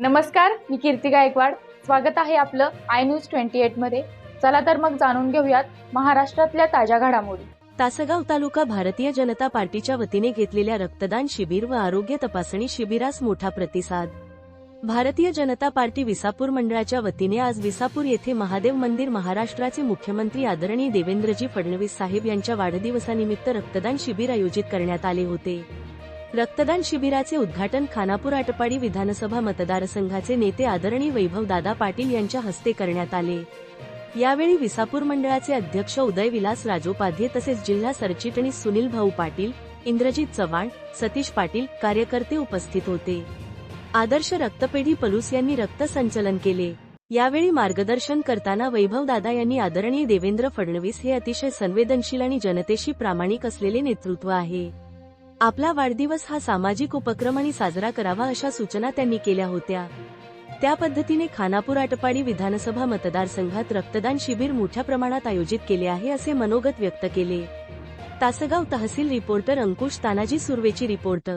नमस्कार मी कीर्ती गायकवाड. स्वागत आहे आपलं आय न्यूज ट्वेंटी एटमध्ये. चला तर मग जाणून घेऊयात महाराष्ट्रातल्या ताज्या घडामोडी. तासगाव तालुका भारतीय जनता पार्टीच्या वतीने घेतलेल्या रक्तदान शिबिर व आरोग्य तपासणी शिबिरास मोठा प्रतिसाद. भारतीय जनता पार्टी विसापूर मंडळाच्या वतीने आज विसापूर येथे महादेव मंदिर महाराष्ट्राचे मुख्यमंत्री आदरणीय देवेंद्रजी फडणवीस साहेब यांच्या वाढदिवसानिमित्त रक्तदान शिबिर आयोजित करण्यात आले होते. रक्तदान शिबिराचे उद्घाटन खानापूर आटपाडी विधानसभा मतदारसंघाचे नेते आदरणीय वैभव दादा पाटील यांच्या हस्ते करण्यात आले. यावेळी विसापूर मंडळाचे अध्यक्ष उदय विलास राजोपाध्ये तसेच जिल्हा सरचिटणीस सुनील भाऊ पाटील इंद्रजित चव्हाण सतीश पाटील कार्यकर्ते उपस्थित होते. आदर्श रक्तपेढी पलूस यांनी रक्त संचलन केले. यावेळी मार्गदर्शन करताना वैभव दादा यांनी आदरणीय देवेंद्र फडणवीस हे अतिशय संवेदनशील आणि जनतेशी प्रामाणिक असलेले नेतृत्व आहे. आपला वाढदिवस हा सामाजिक उपक्रम आणि साजरा करावा अशा सूचना त्यांनी केल्या होत्या. त्या पद्धतीने खानापूर आटपाडी विधानसभा मतदारसंघात रक्तदान शिबिर मोठ्या प्रमाणात आयोजित केले आहे असे मनोगत व्यक्त केले. तासगाव तहसील रिपोर्टर अंकुश तानाजी सुर्वेची रिपोर्ट.